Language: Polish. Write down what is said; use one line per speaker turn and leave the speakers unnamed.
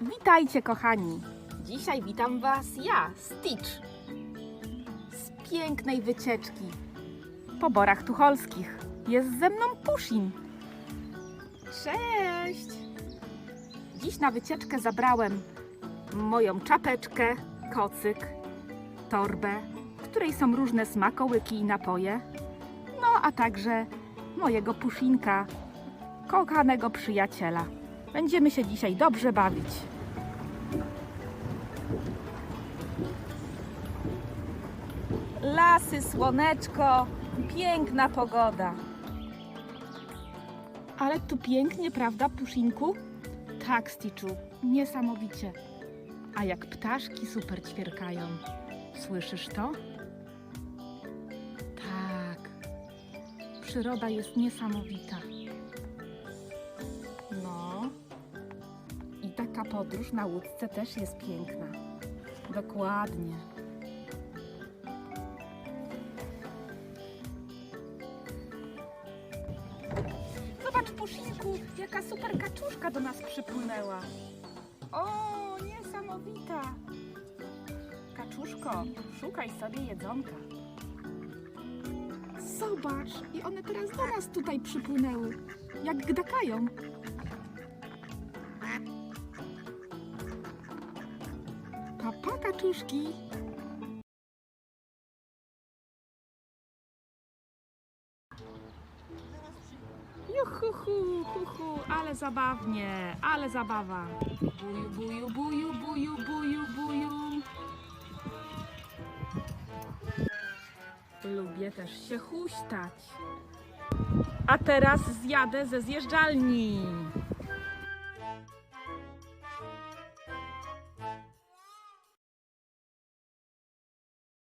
Witajcie, kochani! Dzisiaj witam Was ja, Stitch, z pięknej wycieczki po borach tucholskich. Jest ze mną Pusin. Cześć! Dziś na wycieczkę zabrałem moją czapeczkę, kocyk, torbę, w której są różne smakołyki i napoje, no a także mojego Pusinka, kochanego przyjaciela. Będziemy się dzisiaj dobrze bawić. Lasy, słoneczko, piękna pogoda. Ale tu pięknie, prawda, Puszinku? Tak, Stitchu, niesamowicie. A jak ptaszki super ćwierkają. Słyszysz to? Tak. Przyroda jest niesamowita. Taka podróż na łódce też jest piękna. Dokładnie. Zobacz, Puszinku, jaka super kaczuszka do nas przypłynęła. O, niesamowita. Kaczuszko, szukaj sobie jedzonka. Zobacz, i one teraz do nas tutaj przypłynęły, jak gdakają. Kaczuszki. Juhu, hu, hu, ale zabawnie, ale zabawa. Buju, buju, buju, buju, buju, buju. Lubię też się huśtać. A teraz zjadę ze zjeżdżalni.